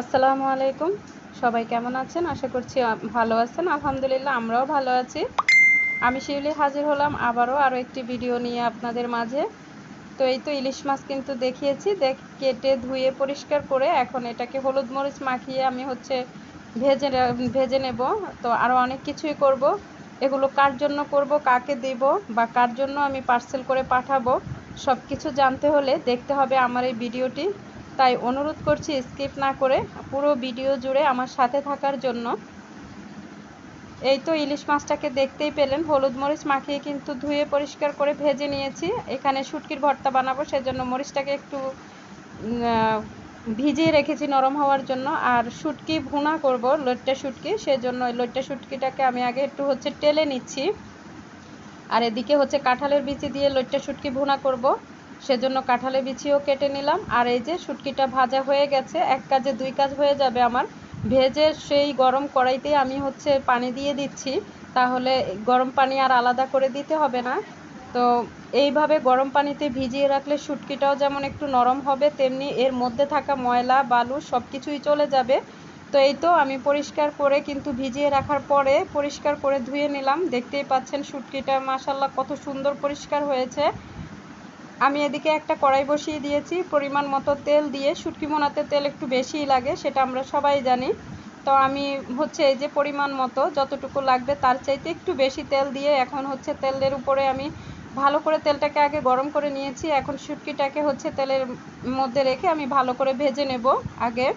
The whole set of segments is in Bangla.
আসসালামু আলাইকুম। সবাই কেমন আছেন? আশা করছি ভালো আছেন। আলহামদুলিল্লাহ, আমরাও ভালো আছি। আমি শিউলি হাজির হলাম আবারও আরও একটি ভিডিও নিয়ে আপনাদের মাঝে। তো এই তো ইলিশ মাছ কিন্তু দেখিয়েছি। দেখ, কেটে ধুয়ে পরিষ্কার করে এখন এটাকে হলুদ মরিচ মাখিয়ে আমি হচ্ছে ভেজে ভেজে নেব। তো আরও অনেক কিছুই করব। এগুলো কার জন্য করব, কাকে দেব বা কার জন্য আমি পার্সেল করে পাঠাবো সব কিছু জানতে হলে দেখতে হবে আমার এই ভিডিওটি। তাই অনুরোধ করছি স্কিপ না করে পুরো ভিডিও জুড়ে আমার সাথে থাকার জন্য। এই তো ইলিশ মাছটাকে দেখতেই পেলেন, হলুদ মরিচ মাখিয়ে কিন্তু ধুয়ে পরিষ্কার করে ভেজে নিয়েছি। এখানে শুটকির ভর্তা বানাবো, সেজন্য মরিচটাকে একটু ভিজিয়ে রেখেছি নরম হওয়ার জন্য। আর শুটকি ভুনা করব, লইট্টা শুটকি, সেজন্য ওই লইট্টা শুটকিটাকে আমি আগে একটু হচ্ছে টেলে নিচ্ছি। আর এদিকে হচ্ছে কাঁঠালের বিচি দিয়ে লইট্টা শুটকি ভুনা করব। সেজন্য কাঁঠালের বিচিও কেটে নিলাম। আর এই যে শুটকিটা ভাজা হয়ে গেছে, এক কাজে দুই কাজ হয়ে যাবে আমার। ভেজে সেই গরম কড়াইতেই আমি হচ্ছে পানি দিয়ে দিচ্ছি। তাহলে গরম পানি আর আলাদা করে দিতে হবে না। তো এইভাবে গরম পানিতে ভিজিয়ে রাখলে শুটকিটাও যেমন একটু নরম হবে, তেমনি এর মধ্যে থাকা ময়লা, বালু সব কিছুই চলে যাবে। তো এই তো আমি পরিষ্কার করে কিন্তু ভিজিয়ে রাখার পরে পরিষ্কার করে ধুয়ে নিলাম। দেখতেই পাচ্ছেন শুটকিটা মাসাল্লাহ কত সুন্দর পরিষ্কার হয়েছে। আমি এদিকে একটা কড়াই বসিয়ে দিয়েছি। পরিমাণ মতো তেল দিয়ে, শুটকি মোনাতে তেল একটু বেশিই লাগে, সেটা আমরা সবাই জানি। তো আমি হচ্ছে এই যে পরিমাণ মতো যতটুকু লাগবে তার চাইতে একটু বেশি তেল দিয়ে এখন হচ্ছে তেলের উপরে আমি ভালো করে তেলটাকে আগে গরম করে নিয়েছি। এখন শুটকিটাকে হচ্ছে তেলের মধ্যে রেখে আমি ভালো করে ভেজে নেব আগে।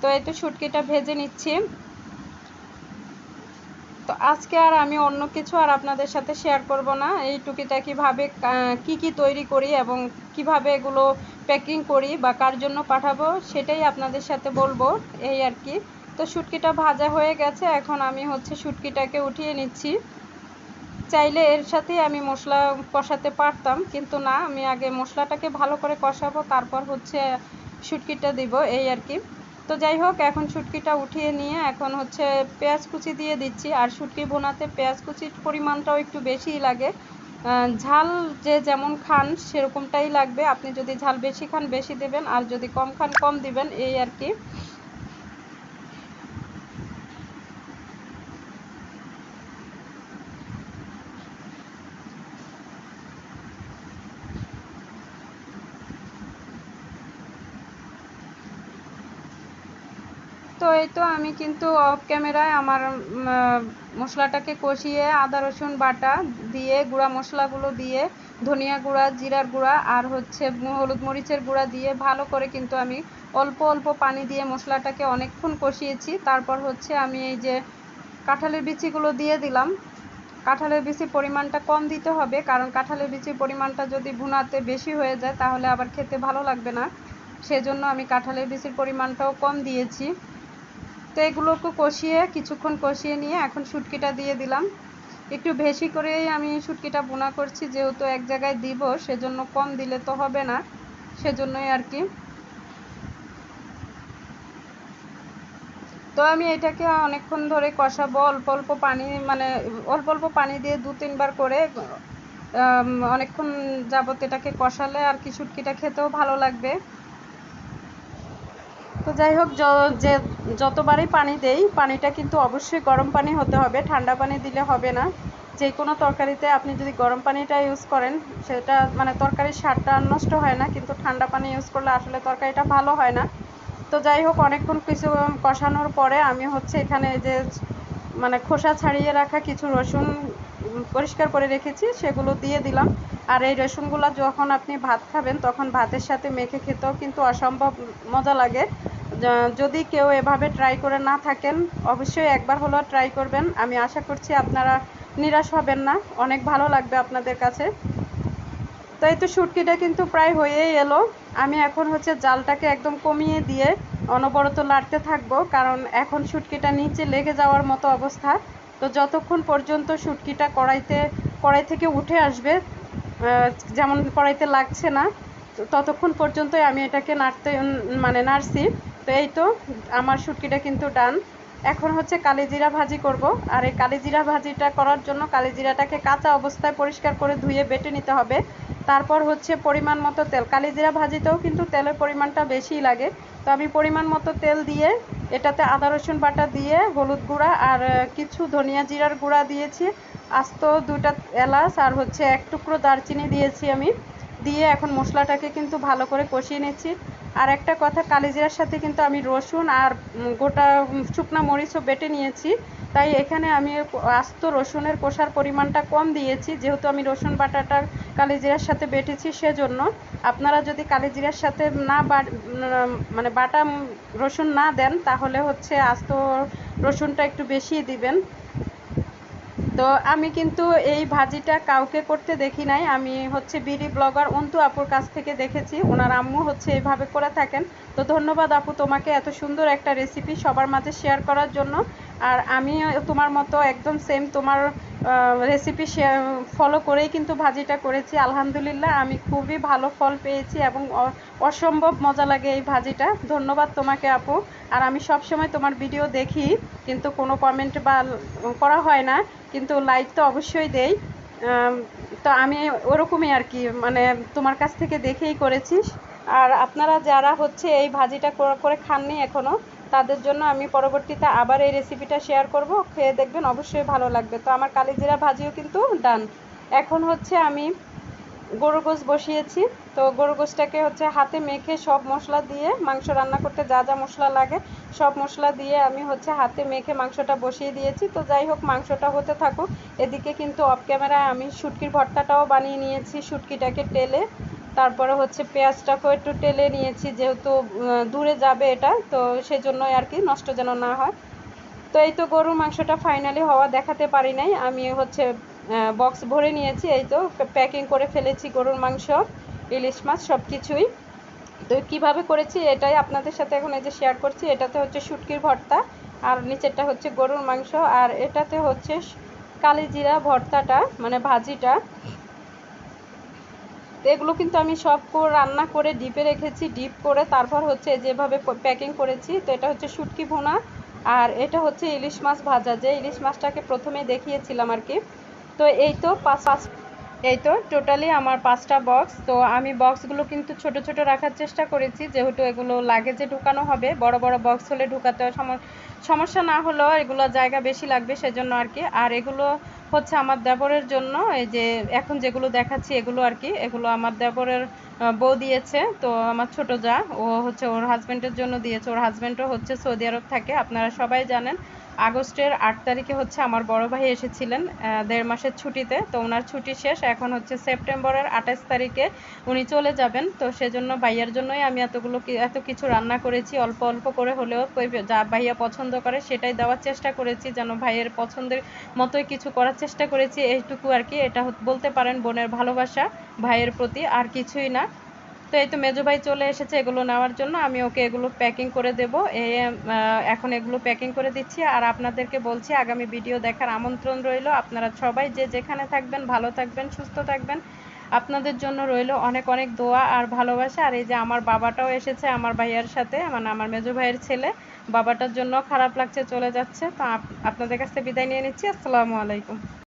তো এই তো শুটকিটা ভেজে নিচ্ছি। তো আজকে আর আমি অন্য কিছু আর আপনাদের সাথে শেয়ার করব না। এই টুকিটাকিভাবে কি কি তৈরি করি এবং কীভাবে এগুলো প্যাকিং করি বা কার জন্য পাঠাবো সেটাই আপনাদের সাথে বলব, এই আর কি। তো শুটকিটা ভাজা হয়ে গেছে, এখন আমি হচ্ছে শুটকিটাকে উঠিয়ে নিচ্ছি। চাইলে এর সাথে আমি মশলা কষাতে পারতাম, কিন্তু না, আমি আগে মশলাটাকে ভালো করে কষাবো, তারপর হচ্ছে শুটকিটা দিব, এই আর কি। তো যাই হোক, এখন শুটকিটা উঠিয়ে নিয়ে এখন হচ্ছে পেঁয়াজ কুচি দিয়ে দিচ্ছি। আর শুটকি বোনাতে পেঁয়াজ কুচির পরিমাণটাও একটু বেশিই লাগে। ঝাল যে যেমন খান সেরকমটাই লাগবে। আপনি যদি ঝাল বেশি খান, বেশি দেবেন। আর যদি কম খান, কম দিবেন, এই আর কি। তো এই তো আমি কিন্তু অফ ক্যামেরায় আমার মশলাটাকে কষিয়ে আদা, রসুন বাটা দিয়ে, গুঁড়া মশলাগুলো দিয়ে, ধনিয়া গুঁড়া, জিরার গুঁড়া আর হচ্ছে হলুদ মরিচের গুঁড়া দিয়ে ভালো করে কিন্তু আমি অল্প অল্প পানি দিয়ে মশলাটাকে অনেকক্ষণ কষিয়েছি। তারপর হচ্ছে আমি এই যে কাঁঠালের বিচিগুলো দিয়ে দিলাম। কাঁঠালের বিচির পরিমাণটা কম দিতে হবে কারণ কাঁঠালের বিচির পরিমাণটা যদি ভুনাতে বেশি হয়ে যায় তাহলে আবার খেতে ভালো লাগবে না। সেজন্য আমি কাঁঠালের বিচির পরিমাণটাও কম দিয়েছি। তো এগুলোকে কষিয়ে কিছুক্ষণ কষিয়ে নিয়ে এখন শুটকিটা দিয়ে দিলাম। একটু বেশি করেই আমি শুটকিটা বোনা করছি, যেহেতু এক জায়গায় দিব, সেজন্য কম দিলে তো হবে না, সেজন্যই আর কি। তো আমি এটাকে অনেকক্ষণ ধরে কষাবো, অল্প অল্প পানি মানে অল্প অল্প পানি দিয়ে দু তিনবার করে অনেকক্ষণ যাবত এটাকে কষালে আর কি শুটকিটা খেতেও ভালো লাগবে। তো যাই হোক, যে যতবারই পানি দেই, পানিটা কিন্তু অবশ্যই গরম পানি হতে হবে, ঠান্ডা পানি দিলে হবে না। যে কোনো তরকারিতে আপনি যদি গরম পানিটা ইউজ করেন, সেটা মানে তরকারির স্বাদটা নষ্ট হয় না, কিন্তু ঠান্ডা পানি ইউজ করলে আসলে তরকারিটা ভালো হয় না। তো যাই হোক, অনেকক্ষণ কিছু কষানোর পরে আমি হচ্ছে এখানে যে মানে খোসা ছাড়িয়ে রাখা কিছু রসুন পরিষ্কার করে রেখেছি, সেগুলো দিয়ে দিলাম। আর এই রসুনগুলো যখন আপনি ভাত খাবেন, তখন ভাতের সাথে মেখে খেতেও কিন্তু অসম্ভব মজা লাগে। যদি কেউ এভাবে ট্রাই করে না থাকেন, অবশ্যই একবার হলেও ট্রাই করবেন। আমি আশা করছি আপনারা নিরাশ হবেন না। অনেক ভালো লাগবে আপনাদের কাছে। তো এই তো শুটকিটা কিন্তু প্রায় হয়েই এলো। আমি এখন হচ্ছে জালটাকে একদম কমিয়ে দিয়ে অনবরত লাড়তে থাকব, কারণ এখন শুটকিটা নিচে লেগে যাওয়ার মতো অবস্থা। তো যতক্ষণ পর্যন্ত শুটকিটা কড়াইতে, কড়াই থেকে উঠে আসবে যেমন কড়াইতে লাগছে না ততক্ষণ পর্যন্তই আমি এটাকে নাড়তে মানে নাড়ছি। তো এই তো আমার শুটকিটা কিন্তু ডান। এখন হচ্ছে কালিজিরা ভাজি করব। আর এই কালিজিরা ভাজিটা করার জন্য কালিজিরাটাকে কাঁচা অবস্থায় পরিষ্কার করে ধুয়ে বেটে নিতে হবে। তারপর হচ্ছে পরিমাণ মতো তেল। কালিজিরা ভাজিতেও কিন্তু তেলের পরিমাণটা বেশিই লাগে। তো আমি পরিমাণ মতো তেল দিয়ে এটাতে আদা রসুন বাটা দিয়ে হলুদ গুঁড়া আর কিছু ধনিয়া জিরার গুঁড়া দিয়েছি। আস্ত দুটা এলাচ আর হচ্ছে এক টুকরো দারচিনি দিয়েছি আমি। দিয়ে এখন মশলাটাকে কিন্তু ভালো করে কষিয়ে নিচ্ছি। আর একটা কথা, কালিজিরার সাথে কিন্তু আমি রসুন আর গোটা শুকনা মরিচও বেটে নিয়েছি। তাই এখানে আমি আস্ত রসুনের কষার পরিমাণটা কম দিয়েছি। যেহেতু আমি রসুন বাটাটা কালিজিরার সাথে বেটেছি সেজন্য। আপনারা যদি কালিজিরার সাথে না মানে বাটা রসুন না দেন, তাহলে হচ্ছে আস্ত রসুনটা একটু বেশি দিবেন। তো আমি কিন্তু এই ভাজিটা কাউকে করতে দেখি নাই। আমি হচ্ছে বিডি ব্লগার অন্তু আপুর কাছ থেকে দেখেছি। ওনার আম্মু হচ্ছে এইভাবে করে থাকেন। তো ধন্যবাদ আপু তোমাকে এত সুন্দর একটা রেসিপি সবার মাঝে শেয়ার করার জন্য। আর আমি তোমার মতো একদম সেম তোমার রেসিপি শেয়ার ফলো করেই কিন্তু ভাজিটা করেছি। আলহামদুলিল্লাহ, আমি খুবই ভালো ফল পেয়েছি এবং অসম্ভব মজা লাগে এই ভাজিটা। ধন্যবাদ তোমাকে আপু। আর আমি সব সময় তোমার ভিডিও দেখি, কিন্তু কোনো কমেন্ট বা করা হয় না, কিন্তু লাইক তো অবশ্যই দেই। তো আমি ওরকমই আর কি মানে তোমার কাছ থেকে দেখেই করেছি। আর আপনারা যারা হচ্ছে এই ভাজিটা করে- করে খাননি এখনও তাদের জন্য আমি পরবর্তীতে আবার এই রেসিপিটা শেয়ার করব। খেয়ে দেখবেন অবশ্যই ভালো লাগবে। তো আমার কালিজিরা ভাজিও কিন্তু ডান এখন হচ্ছে আমি গরু গোশ বসিয়েছি। তো গরু গোশটাকে হচ্ছে হাতে মেখে সব মশলা দিয়ে মাংস রান্না করতে যা যা মশলা লাগে সব মশলা দিয়ে আমি হচ্ছে হাতে মেখে মাংসটা বসিয়ে দিয়েছি। তো যাই হোক, মাংসটা হতে থাকুক। এদিকে কিন্তু অফ ক্যামেরায় আমি শুটকির ভর্তাটাও বানিয়ে নিয়েছি। শুটকিটাকে টেলে তারপরে হচ্ছে পেঁয়াজটাকেও একটু টেলে নিয়েছি, যেহেতু দূরে যাবে এটা, তো সেজন্যই আর কি নষ্ট যেন না হয়। তো এই তো গরুর মাংসটা ফাইনালি হওয়া দেখাতে পারি নাই। আমি হচ্ছে বক্স ভরে নিয়েছি, এই তো প্যাকিং করে ফেলেছি গরুর মাংস, ইলিশ মাছ সব কিছুই তো কীভাবে করেছি এটাই আপনাদের সাথে এখন এই যে শেয়ার করছি, এটাতে হচ্ছে শুটকির ভর্তা, আর নিচেরটা হচ্ছে গরুর মাংস, আর এটাতে হচ্ছে কালিজিরা ভর্তাটা মানে ভাজিটা। তো এগুলো কিন্তু আমি সব রান্না করে ডিপে রেখেছি, ডিপ করে তারপর হচ্ছে যেভাবে প্যাকিং করেছি, তো এটা হচ্ছে শুটকি ভুনা আর এটা হচ্ছে ইলিশ মাছ ভাজা। যে ইলিশ মাছটাকে প্রথমে দেখিয়েছিলাম আর কি, তো এই তো পাঁচ পাঁচ এই তো টোটালি আমার পাঁচটা বক্স তো আমি বক্সগুলো কিন্তু ছোট ছোট রাখার চেষ্টা করেছি, যেহেতু এগুলো লাগেজে ঢুকানো হবে। বড় বড় বক্স হলে ঢুকাতে সমস্যা না হলেও এগুলো জায়গা বেশি লাগবে সেজন্য আর কি। আর এগুলো হচ্ছে আমার দেবরের জন্য, এই যে এখন যেগুলো দেখাচ্ছি এগুলো আর কি। এগুলো আমার দেবরের বউ দিয়েছে, তো আমার ছোট যা। ও হচ্ছে ওর হাজব্যান্ডের জন্য দিয়েছে। ওর হাজব্যান্ডও হচ্ছে সৌদি আরব থাকে, আপনারা সবাই জানেন। আগস্টের আট তারিখে হচ্ছে আমার বড় ভাই এসেছিলেন দেড় মাসের ছুটিতে। তো ওনার ছুটি শেষ, এখন হচ্ছে সেপ্টেম্বরের আঠাশ তারিখে উনি চলে যাবেন। তো সেজন্য ভাইয়ার জন্যই আমি এতগুলো এত কিছু রান্না করেছি, অল্প অল্প করে হলেও যা ভাইয়া পছন্দ করে সেটাই দেওয়ার চেষ্টা করেছি, যেন ভাইয়ের পছন্দের মতোই কিছু করার চেষ্টা করেছি। এইটুকু আর কি, এটা বলতে পারেন বোনের ভালোবাসা, ভাইয়ের প্রতি আর কিছুই না। তো এই তো মেজো ভাই চলে এসেছে, এগুলো নেওয়ার জন্য। আমি ওকে এগুলো প্যাকিং করে দেব। এখন এগুলো প্যাকিং করে দিচ্ছি। আর আপনাদেরকে বলছি, আগামী ভিডিও দেখার আমন্ত্রণ রইল আপনারা সবাই। যে যেখানে থাকবেন, ভালো থাকবেন, সুস্থ থাকবেন। আপনাদের জন্য রইল অনেক অনেক দোয়া আর ভালোবাসা। আর এই যে আমার বাবাটাও এসেছে আমার ভাইয়ার সাথে মানে আমার মেজো ভাইয়ের ছেলে। বাবাটার জন্য খারাপ লাগছে, চলে যাচ্ছে। তো আপ- আপনাদের কাছে বিদায় নিয়ে নিচ্ছি। আসসালামু আলাইকুম।